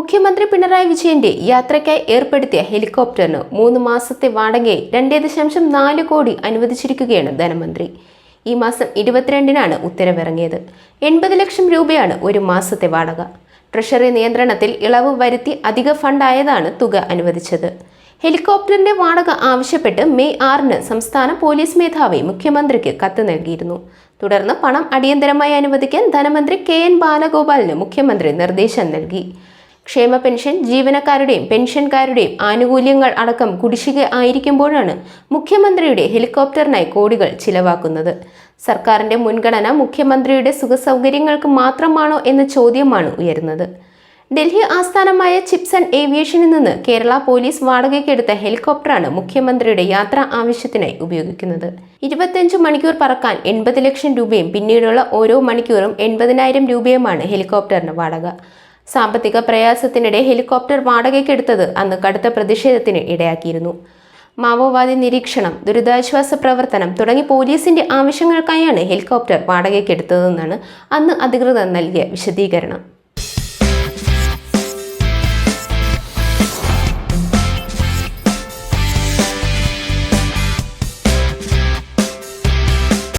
മുഖ്യമന്ത്രി പിണറായി വിജയന്റെ യാത്രയ്ക്കായി ഏർപ്പെടുത്തിയ ഹെലികോപ്റ്ററിന് മൂന്ന് മാസത്തെ വാടകയെ രണ്ടേ ദശാംശം നാല് കോടി അനുവദിച്ചിരിക്കുകയാണ് ധനമന്ത്രി. ഈ മാസം ഇരുപത്തിരണ്ടിനാണ് ഉത്തരവിറങ്ങിയത്. എൺപത് ലക്ഷം രൂപയാണ് ഒരു മാസത്തെ വാടക. ട്രഷറി നിയന്ത്രണത്തിൽ ഇളവ് വരുത്തി അധിക ഫണ്ടായതാണ് തുക അനുവദിച്ചത്. ഹെലികോപ്റ്ററിന്റെ വാടക ആവശ്യപ്പെട്ട് മെയ് ആറിന് സംസ്ഥാന പോലീസ് മേധാവി മുഖ്യമന്ത്രിക്ക് കത്ത് നൽകിയിരുന്നു. തുടർന്ന് പണം അടിയന്തരമായി അനുവദിക്കാൻ ധനമന്ത്രി കെ എൻ ബാലഗോപാലിന് മുഖ്യമന്ത്രി നിർദ്ദേശം നൽകി. ക്ഷേമ പെൻഷൻ ജീവനക്കാരുടെയും പെൻഷൻകാരുടെയും ആനുകൂല്യങ്ങൾ അടക്കം കുടിശ്ശിക ആയിരിക്കുമ്പോഴാണ് മുഖ്യമന്ത്രിയുടെ ഹെലികോപ്റ്ററിനായി കോടികൾ ചിലവാക്കുന്നത്. സർക്കാരിന്റെ മുൻഗണന മുഖ്യമന്ത്രിയുടെ സുഖസൗകര്യങ്ങൾക്ക് മാത്രമാണോ എന്ന ചോദ്യമാണ് ഉയരുന്നത്. ഡൽഹി ആസ്ഥാനമായ ചിപ്സൺ ഏവിയേഷനിൽ നിന്ന് കേരള പോലീസ് വാടകയ്ക്കെടുത്ത ഹെലികോപ്റ്ററാണ് മുഖ്യമന്ത്രിയുടെ യാത്രാ ആവശ്യത്തിനായി ഉപയോഗിക്കുന്നത്. ഇരുപത്തിയഞ്ച് മണിക്കൂർ പറക്കാൻ എൺപത് ലക്ഷം രൂപയും പിന്നീടുള്ള ഓരോ മണിക്കൂറും എൺപതിനായിരം രൂപയുമാണ് ഹെലികോപ്റ്ററിന് വാടക. സാമ്പത്തിക പ്രയാസത്തിനിടെ ഹെലികോപ്റ്റർ വാടകയ്ക്കെടുത്തത് അന്ന് കടുത്ത പ്രതിഷേധത്തിന് ഇടയാക്കിയിരുന്നു. മാവോവാദി നിരീക്ഷണം ദുരിതാശ്വാസ പ്രവർത്തനം തുടങ്ങി പോലീസിന്റെ ആവശ്യങ്ങൾക്കായാണ് ഹെലികോപ്റ്റർ വാടകയ്ക്കെടുത്തതെന്നാണ് അന്ന് അധികൃതർ നൽകിയ വിശദീകരണം.